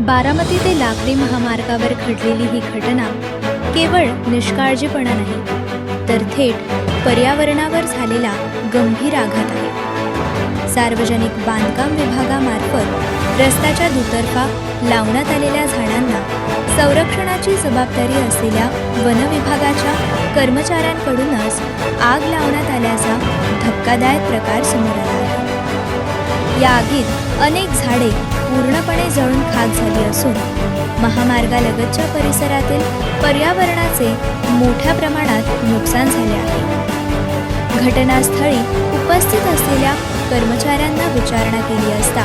बारामती ते लाकडी महामार्गावर घडलेली ही घटना केवळ निष्काळजीपणा नाही तर थेट पर्यावरणावर झालेला गंभीर आघात आहे. सार्वजनिक बांधकाम विभागामार्फत रस्त्याच्या दुतर्फा लावण्यात आलेल्या झाडांना संरक्षणाची जबाबदारी असलेल्या वनविभागाच्या कर्मचाऱ्यांकडूनच आग लावण्यात आल्याचा धक्कादायक प्रकार समोर आला आहे. या आगीत अनेक झाडे पूर्ण पूर्णपणे जळून खाक झाली असून महामार्गालगतच्या परिसरातील पर्यावरणाचे मोठ्या प्रमाणात नुकसान झाले आहे. घटनास्थळी उपस्थित असलेल्या कर्मचाऱ्यांना विचारणा केली असता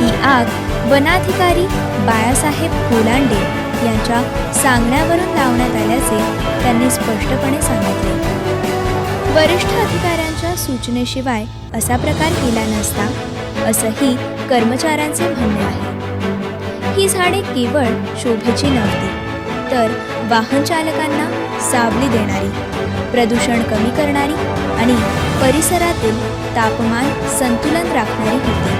ही आग वनाधिकारी बाळासाहेब कोलांडे यांच्या सांगण्यावरून लावण्यात आल्याचे त्यांनी स्पष्टपणे सांगितले. वरिष्ठ अधिकाऱ्यांच्या सूचनेशिवाय असा प्रकार केला नसता असंही कर्मचाऱ्यांचे म्हणणे आहे. ही झाडे केवळ शोभेची नव्हती तर वाहन चालकांना सावली देणारी प्रदूषण कमी करणारी आणि परिसरातील तापमान संतुलन राखणारी होती.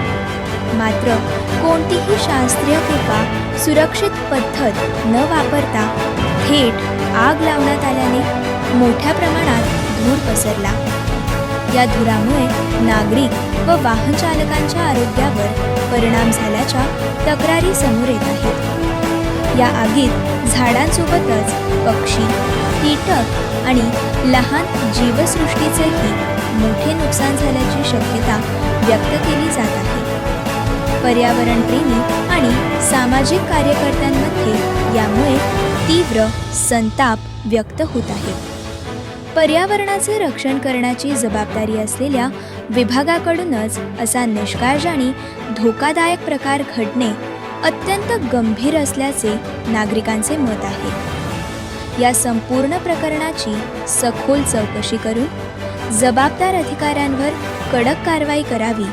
मात्र कोणतीही शास्त्रीय किंवा सुरक्षित पद्धत न वापरता थेट आग लावण्यात आल्याने मोठ्या प्रमाणात धूर पसरला. या धुरामुळे नागरिक व वाहन चालकांच्या आरोग्यावर परिणाम झाल्याच्या तक्रारी समोर येत आहेत. या आगीत झाडांसोबतच पक्षी कीटक आणि लहान जीवसृष्टीचेही मोठे नुकसान झाल्याची शक्यता व्यक्त केली जात आहे. पर्यावरणप्रेमी आणि सामाजिक कार्यकर्त्यांमध्ये यामुळे तीव्र संताप व्यक्त होत आहे. पर्यावरणाचे रक्षण करण्याची जबाबदारी असलेल्या विभागाकडूनच असा निष्काळज आणि धोकादायक प्रकार घडणे अत्यंत गंभीर असल्याचे नागरिकांचे मत आहे. या संपूर्ण प्रकरणाची सखोल चौकशी करून जबाबदार अधिकाऱ्यांवर कडक कारवाई करावी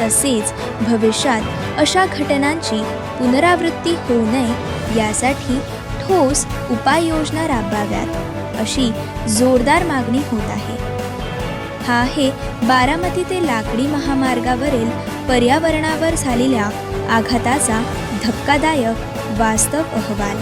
तसेच भविष्यात अशा घटनांची पुनरावृत्ती होऊ नये यासाठी ठोस उपाययोजना राबवाव्यात. अशी जोरदार मागणी होत आहे. हा आहे बारामती ते लाकडी महामार्गावरील पर्यावरणावर झालेल्या आघाताचा धक्कादायक वास्तव अहवाल.